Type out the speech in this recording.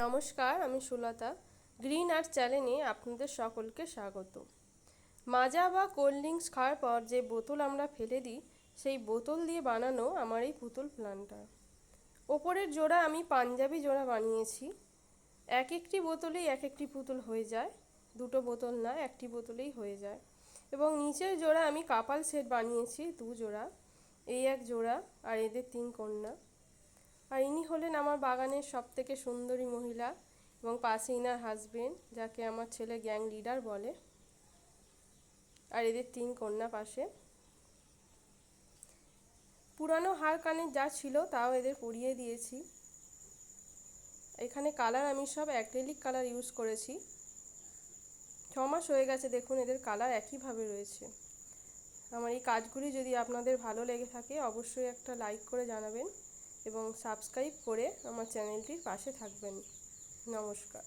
নমস্কার, আমি Sulata. Green art চ্যানেলে আপনাদের সকলকে স্বাগত। মাজা বা কোল্ড ড্রিঙ্কস খাওয়ার পর যে বোতল আমরা ফেলে দিই, সেই বোতল দিয়ে বানানো আমার এই পুতুল প্ল্যানটা ওপরের জোড়া আমি পাঞ্জাবি জোড়া বানিয়েছি। এক একটি বোতলেই এক একটি পুতুল হয়ে যায়। দুটো বোতল না, একটি বোতলেই হয়ে যায়। এবং নিচের জোড়া আমি কাপাল সেট বানিয়েছি, দু জোড়া। এই এক জোড়া আর এদের তিন কন্যা। আর ইনি হলেন আমার বাগানের সব থেকে সুন্দরী মহিলা এবং পাশে ইনার হাজবেন্ড যাকে আমার ছেলে গ্যাং লিডার বলে। আর এদের তিন কন্যা পাশে। পুরানো হার কানের যা ছিল তাও এদের পরিয়ে দিয়েছি। এখানে কালার আমি সব অ্যাক্রেলিক কালার ইউজ করেছি। ছ মাস হয়ে গেছে দেখুন এদের কালার একইভাবে রয়েছে। আমার এই কাজগুলি যদি আপনাদের ভালো লেগে থাকে অবশ্যই একটা লাইক করে জানাবেন। এবং সাবস্ক্রাইব করে আমার চ্যানেলটির পাশে থাকবেন। নমস্কার।